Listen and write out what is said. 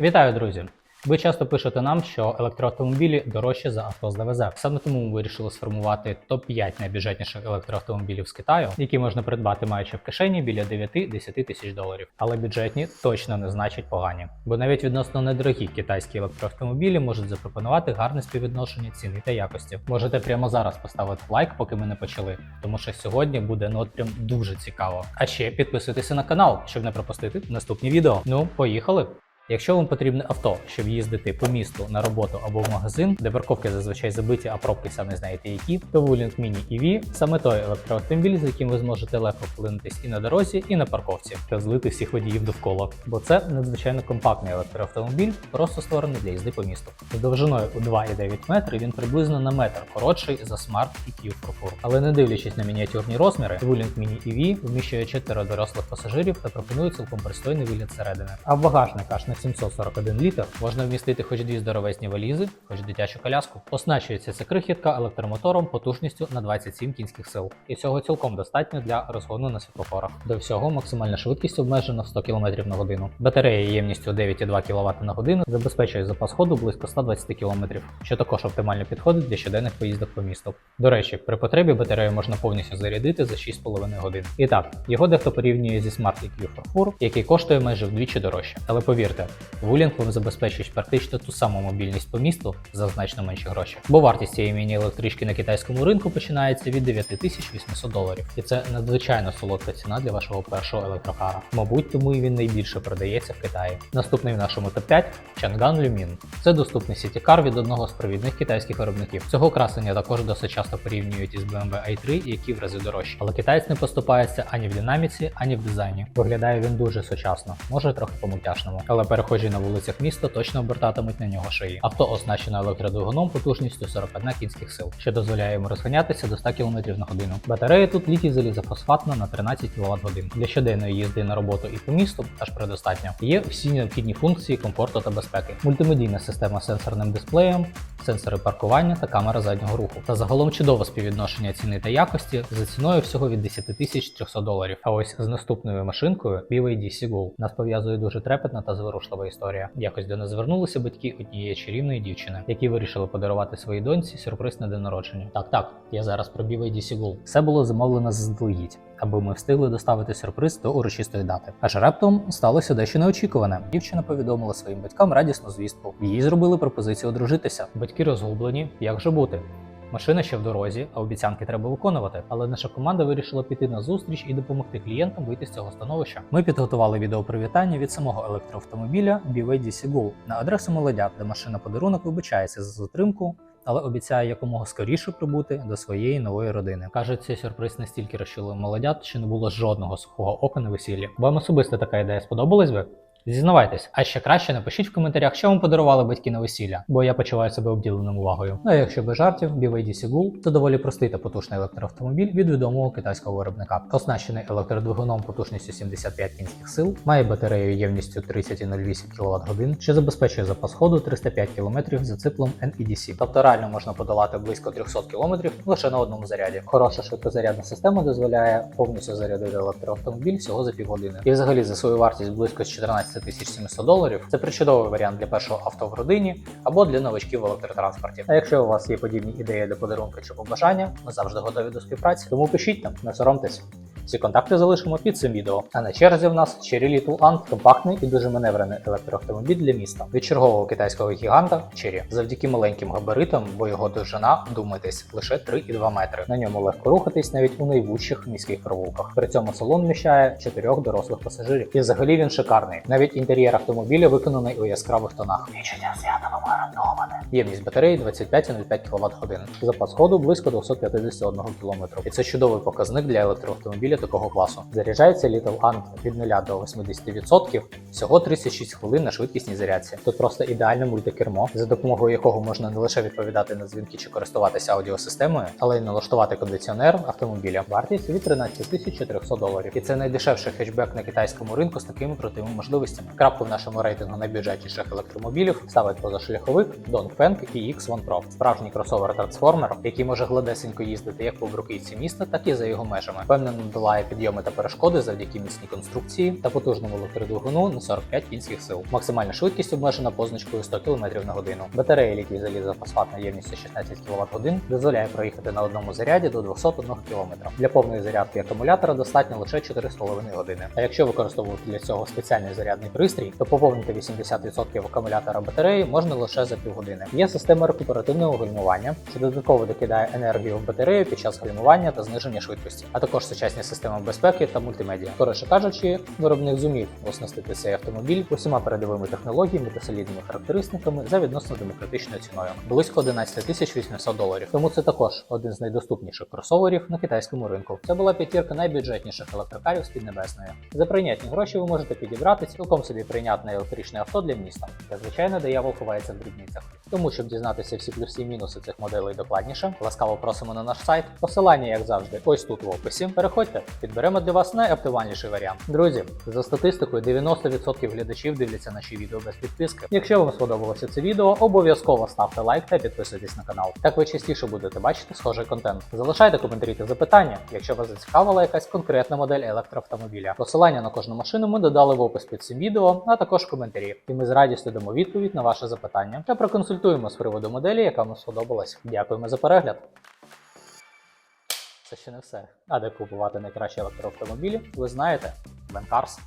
Вітаю, друзі! Ви часто пишете нам, що електроавтомобілі дорожчі за авто з ДВЗ. Саме тому ми вирішили сформувати топ-5 найбюджетніших електроавтомобілів з Китаю, які можна придбати маючи в кишені біля 9-10 тисяч доларів. Але бюджетні точно не значить погані, бо навіть відносно недорогі китайські електроавтомобілі можуть запропонувати гарне співвідношення ціни та якості. Можете прямо зараз поставити лайк, поки ми не почали, тому що сьогодні буде ну прям дуже цікаво. А ще підписуйтеся на канал, щоб не пропустити наступні відео. Ну, поїхали! Якщо вам потрібне авто, щоб їздити по місту на роботу або в магазин, де парковки зазвичай забиті, а пробки самі знаєте які, то Wuling Mini EV – саме той електроавтомобіль, з яким ви зможете легко вплинутись і на дорозі, і на парковці, та злити всіх водіїв довкола. Бо це надзвичайно компактний електроавтомобіль, просто створений для їзди по місту. З довжиною у 2,9 метри він приблизно на метр коротший за Smart EQ Profor. Але не дивлячись на мініатюрні розміри, Wuling Mini EV вміщує 4 дорослих пасажирів та пропонує цілком пристойний вигляд зсередини. А в багажник аж на 741 літр можна вмістити хоч дві здоровезні валізи, хоч дитячу коляску. Оснащується ця крихітка електромотором потужністю на 27 кінських сил. І цього цілком достатньо для розгону на світлофорах. До всього максимальна швидкість обмежена в 100 км на годину. Батарея ємністю 9,2 кВт на годину забезпечує запас ходу близько 120 км, що також оптимально підходить для щоденних поїздок по місту. До речі, при потребі батарею можна повністю зарядити за 6,5 годин. І так, його дехто порівнює зі Smart EQ Farfur, який коштує майже вдвічі дорожче. Але повірте, Вулінг вам забезпечують практично ту саму мобільність по місту за значно менші гроші. Бо вартість цієї міні-електрички на китайському ринку починається від 9800 доларів. І це надзвичайно солодка ціна для вашого першого електрокара. Мабуть, тому і він найбільше продається в Китаї. Наступний в нашому топ-5 Chang'an Lumin. Це доступний сіті-кар від одного з провідних китайських виробників. Цього красення також досить часто порівнюють із BMW i3, які в рази дорожчі. Але китаєць не поступається ані в динаміці, ані в дизайні. Виглядає він дуже сучасно, може трохи по-мультяшному. Але перехожі на вулицях міста точно обертатимуть на нього шиї. Авто оснащено електродвигуном потужністю 41 кінських сил, що дозволяє йому розганятися до 100 км на годину. Батарея тут літій залізофосфатна на 13 кВт годин. Для щоденної їзди на роботу і по місту аж предостатньо. Є всі необхідні функції комфорту та безпеки. Мультимедійна система з сенсорним дисплеєм, сенсори паркування та камера заднього руху. Та загалом чудове співвідношення ціни та якості за ціною всього від 10 тисяч 300 доларів. А ось з наступною машинкою BYD Seagull нас пов'язує дуже трепетна та зворушлива історія. Якось до нас звернулися батьки однієї чарівної дівчини, які вирішили подарувати своїй доньці сюрприз на день народження. Так, так, я зараз про BYD Seagull. Все було замовлено заздалегідь. Аби ми встигли доставити сюрприз до урочистої дати. Аж раптом сталося дещо неочікуване. Дівчина повідомила своїм батькам радісну звістку. Їй зробили пропозицію одружитися. Батьки розгублені, як же бути. Машина ще в дорозі, а обіцянки треба виконувати. Але наша команда вирішила піти на зустріч і допомогти клієнтам вийти з цього становища. Ми підготували відео привітання від самого електроавтомобіля BYD Seagull на адресу молодят, де машина подарунок вибачається за затримку. Але обіцяє якомога скоріше прибути до своєї нової родини. Каже, цей сюрприз настільки розчулив молодят, що не було жодного сухого ока на весіллі. Вам особисто така ідея сподобалась би? Зізнавайтесь, а ще краще напишіть в коментарях, що вам подарували батьки на весілля, бо я почуваю себе обділеним увагою. Ну а якщо без жартів, BYD Seagull – це доволі простий та потужний електроавтомобіль від відомого китайського виробника. Оснащений електродвигуном потужністю 75 кінських сил, має батарею ємністю 30,08 кВт що забезпечує запас ходу 305 км за циклом NEDC. Тобто реально можна подолати близько 300 км лише на одному заряді. Хороша швидкозарядна система дозволяє повністю зарядити електроавтомобіль всього за півгодини. І взагалі за свою вартість близько 14 15 700 доларів. Це причудовий варіант для першого авто в родині або для новачків в електротранспорті. А якщо у вас є подібні ідеї для подарунка чи побажання, ми завжди готові до співпраці. Тому пишіть нам, не соромтесь. Всі контакти залишимо під цим відео. А на черзі в нас Cherry Little Ant – компактний і дуже маневрений електроавтомобіль для міста від чергового китайського гіганта Cherry. Завдяки маленьким габаритам, бо його довжина, думайтесь, лише 3,2 метри. На ньому легко рухатись навіть у найвужчих міських провулках. При цьому салон вміщає чотирьох дорослих пасажирів. І взагалі він шикарний. Навіть інтер'єр автомобіля виконаний у яскравих тонах. Відчуття свята гарантоване. Ємність батареї 25,05 кВт годин. Запас ходу близько 251 км. І це чудовий показник для електроавтомобіля такого класу. Заряджається Little Ant від 0 до 80%, всього 36 хвилин на швидкісній зарядці. Тут просто ідеальне мультикермо, за допомогою якого можна не лише відповідати на дзвінки чи користуватися аудіосистемою, але й налаштувати кондиціонер автомобіля. Вартість від 13 400 доларів. І це найдешевший хетчбек на китайському ринку з такими крутими можливостями. Крапку в нашому рейтингу найбюджетніших електромобілів ставить позашляховик Dongfeng і X1 Pro. Справжній кросовер трансформер, який може гладесенько їздити як по бруківці міста, так і за його межами. Впевнено долає підйоми та перешкоди завдяки міцній конструкції та потужному електродвигуну на 45 кінських сил. Максимальна швидкість обмежена позначкою 100 км на годину. Батарея літій залізофосфатною ємністю 16 кВт годин дозволяє проїхати на одному заряді до 201 км. Для повної зарядки акумулятора достатньо лише 4,5 години. А якщо використовувати для цього спеціальний зарядний пристрій, то поповнити 80% акумулятора батареї можна лише за півгодини. Є система рекуперативного гальмування, що додатково докидає енергію в батарею під час гальмування та зниження швидкості, а також сучасні системи безпеки та мультимедіа. Коротше кажучи, виробник зумів оснастити цей автомобіль усіма передовими технологіями та солідними характеристиками за відносно демократичною ціною близько 11 тисяч 800 доларів. Тому це також один з найдоступніших кросоверів на китайському ринку. Це була п'ятірка найбюджетніших електрокарів з Піднебесної. За прийнятні гроші ви можете підібрати цілком собі прийнятне електричне авто для міста. Та звичайно, диявол ховається в дрібницях. Тому, щоб дізнатися всі плюси і мінуси цих моделей докладніше, ласкаво просимо на наш сайт. Посилання, як завжди, ось тут в описі. Переходьте, підберемо для вас найоптимальніший варіант. Друзі, за статистикою, 90% глядачів дивляться наші відео без підписки. Якщо вам сподобалося це відео, обов'язково ставте лайк та підписуйтесь на канал. Так ви частіше будете бачити схожий контент. Залишайте коментарі та запитання, якщо вас зацікавила якась конкретна модель електроавтомобіля. Посилання на кожну машину ми додали в опис під цим відео, а також коментарі. І ми з радістю дамо відповідь на ваше запитання та проконсультуємо з приводу моделі, яка вам сподобалась. Дякуємо за перегляд. Це ще не все. А де купувати найкращі електроавтомобілі, ви знаєте, Бенкарс.